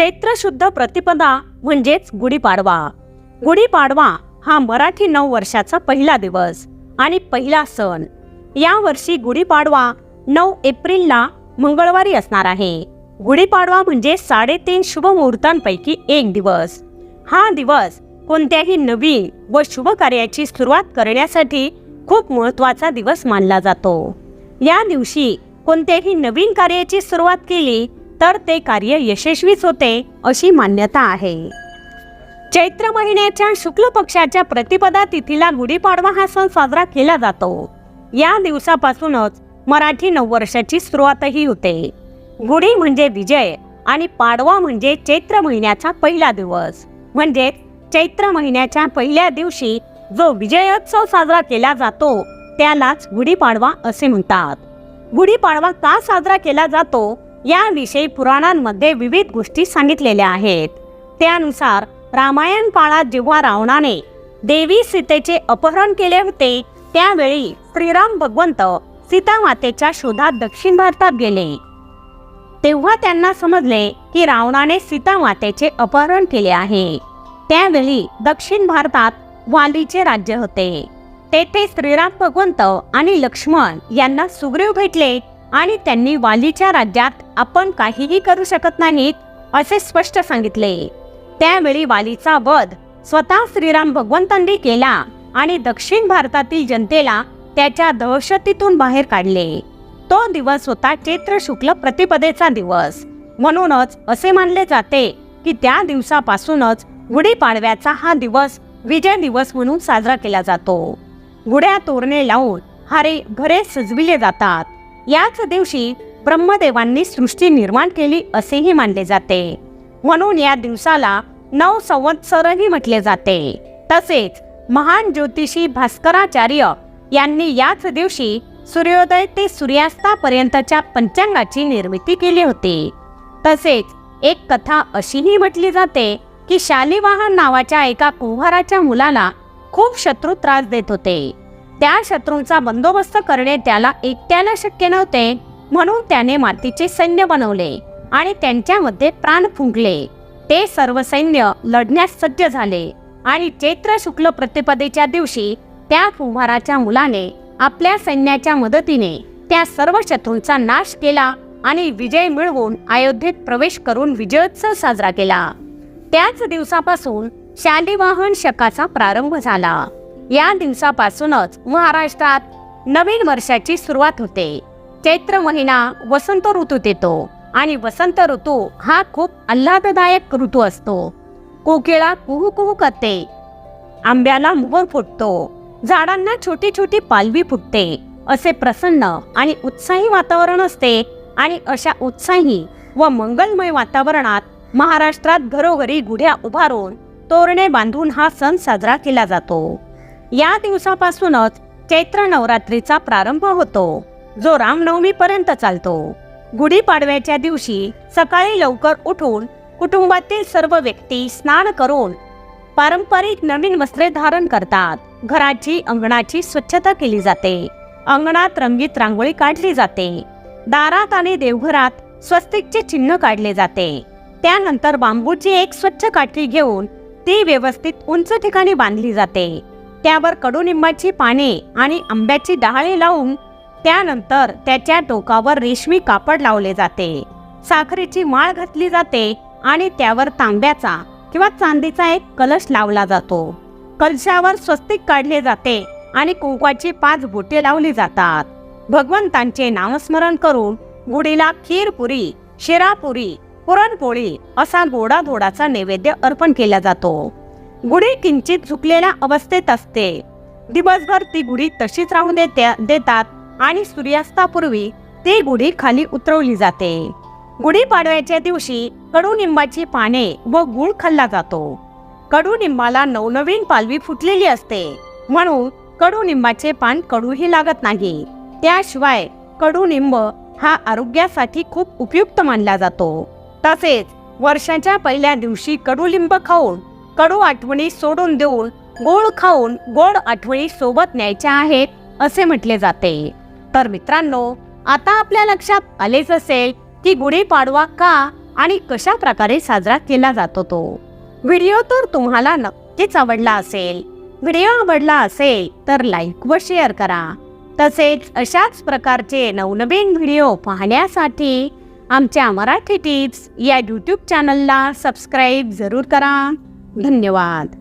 चैत्र शुद्ध प्रतिपदा म्हणजेच गुढीपाडवा. गुढीपाडवा हा मराठी नऊ वर्षाचा पहिला दिवस आणि पहिला सण. या वर्षी गुढीपाडवा नऊ एप्रिलला मंगळवारी असणार आहे. गुढीपाडवा म्हणजे साडेतीन शुभ मुहूर्तांपैकी एक दिवस. हा दिवस कोणत्याही नवीन व शुभ कार्याची सुरुवात करण्यासाठी खूप महत्त्वाचा दिवस मानला जातो. या दिवशी कोणत्याही नवीन कार्याची सुरुवात केली तर ते कार्य यशस्वीच होते अशी मान्यता आहे. चैत्र महिन्याच्या शुक्ल पक्षाच्या प्रतिपदा तिथीला गुढीपाडवा हा सण साजरा केला जातो. या दिवसापासूनच मराठी नववर्षाची सुरुवातही होते. गुढी म्हणजे विजय आणि पाडवा म्हणजे चैत्र महिन्याचा पहिला दिवस. म्हणजे चैत्र महिन्याच्या पहिल्या दिवशी जो विजयोत्सव साजरा केला जातो त्यालाच गुढीपाडवा असे म्हणतात. गुढीपाडवा का साजरा केला जातो? याविषयी पुराणांमध्ये विविध गोष्टी सांगितलेल्या आहेत. त्यानुसार रामायण काळात जेव्हा रावणाने देवी सीतेचे अपहरण केले होते त्यावेळी श्रीराम भगवंत सीता मातेच्या शोधात दक्षिण भारतात गेले. तेव्हा त्यांना समजले की रावणाने सीता मातेचे अपहरण केले आहे. त्यावेळी दक्षिण भारतात वालीचे राज्य होते. तेथे श्रीराम भगवंत आणि लक्ष्मण यांना सुग्रीव भेटले. आणि त्यांनी वालीच्या राज्यात आपण काहीही करू शकत नाहीत असे स्पष्ट सांगितले. त्यावेळी वालीचा वध स्वतः श्रीराम भगवंतांनी केला आणि दक्षिण भारतातील जनतेला त्याच्या दहशतीतून बाहेर काढले. तो दिवस होता चैत्र शुक्ल प्रतिपदेचा दिवस. म्हणूनच असे मानले जाते की त्या दिवसापासूनच गुढीपाडव्याचा हा दिवस विजय दिवस म्हणून साजरा केला जातो. गुड्या तोरणे लावून हारे घरे सजविले जातात. याच दिवशी ब्रह्मदेवांनी सृष्टी निर्माण केली असेही मानले जाते. म्हणून या दिवसाला नव संवत्सरही म्हटले जाते. तसेच महान ज्योतिषी भास्कराचार्य यांनी याच दिवशी सूर्योदय ते सूर्यास्तापर्यंतच्या पंचांगाची निर्मिती केली होती. तसेच एक कथा अशीही म्हटली जाते की शालिवाहन नावाच्या एका कुंभाराच्या मुलाला खूप शत्रू त्रास देत होते. त्या शत्रूंचा बंदोबस्त करणे त्याला एकट्याला शक्य नव्हते म्हणून त्याने मातीचे सैन्य बनवले आणि त्यांच्यामध्ये प्राण फुंकले. ते सर्व सैन्य लढण्यास सज्ज झाले आणि चैत्र शुक्ल प्रतिपदेच्या दिवशी त्या कुंभाराच्या मुलाने आपल्या सैन्याच्या मदतीने त्या सर्व शत्रूंचा नाश केला आणि विजय मिळवून अयोध्येत प्रवेश करून विजयोत्सव साजरा केला. त्याच दिवसापासून शालिवाहन शकाचा प्रारंभ झाला. या दिवसापासूनच महाराष्ट्रात नवीन वर्षाची सुरुवात होते. चैत्र महिना वसंत ऋतूत येतो आणि वसंत ऋतू हा खूप आल्हाददायक ऋतू असतो. कोकिळा कुहू कुहू करते. आंब्याला मोहर फुटतो. झाडांना छोटी छोटी पालवी फुटते. असे प्रसन्न आणि उत्साही वातावरण असते आणि अशा उत्साही व मंगलमय वातावरणात महाराष्ट्रात घरोघरी गुढ्या उभारून तोरणे बांधून हा सण साजरा केला जातो. या दिवसापासूनच चैत्र नवरात्रीचा प्रारंभ होतो. जो रामनवमी पर्यंत चालतो. गुढीपाडव्याच्या दिवशी सकाळी लवकर उठून कुटुंबातील सर्व व्यक्ती स्नान करून पारंपरिक नवीन वस्त्रे धारण करतात. घराची अंगणाची स्वच्छता केली जाते. अंगणात रंगीत रांगोळी काढली जाते. दारात आणि देवघरात स्वस्तिकचे चिन्ह काढले जाते. त्यानंतर बांबूची एक स्वच्छ काठी घेऊन ती व्यवस्थित उंच ठिकाणी बांधली जाते. त्यावर कडुनिंबाची पाने आणि आंब्याची डहाळे लावून त्यानंतर त्याच्या टोकावर रेशमी कापड लावले जाते. साखरेची माळ घातली जाते आणि त्यावर तांब्याचा किंवा चांदीचा एक कलश लावला जातो. कलशावर स्वस्तिक काढले जाते आणि कुंकवाची पाच बोटे लावली जातात. भगवंतांचे नामस्मरण करून गुढीला खीरपुरी शिरापुरी पुरणपोळी असा गोडाधोडाचा नैवेद्य अर्पण केला जातो. गुढी किंचित झुकलेल्या अवस्थेत असते. दिवसभर ती गुढी तशीच राहून देत्या देतात आणि सूर्यास्तापूर्वी ती गुढी खाली उतरवली जाते. गुढीपाडव्याच्या दिवशी कडुनिंबाची पाने व गुळ खाल्ला जातो. कडुनिंबाला नवनवीन पालवी फुटलेली असते. म्हणून कडुनिंबाचे पान कडूही लागत नाही. त्याशिवाय कडुनिंब हा आरोग्यासाठी खूप उपयुक्त मानला जातो. तसेच वर्षाच्या पहिल्या दिवशी कडुलिंब खाऊन कडू आठवणी सोडून देऊन गोड खाऊन गोड आठवणी सोबत न्यायच्या आहेत असे म्हटले जाते. तर मित्रांनो आता आपल्या लक्षात आलेच असेल की गुढीपाडवा का आणि कशा प्रकारे साजरा केला जातो तो व्हिडिओ तर तुम्हाला नक्कीच आवडला असेल. व्हिडिओ आवडला असेल तर लाईक व शेअर करा. तसेच अशाच प्रकारचे नवनवीन व्हिडिओ पाहण्यासाठी आमच्या मराठी टिप्स या यूट्यूब चॅनलला सबस्क्राईब जरूर करा. धन्यवाद.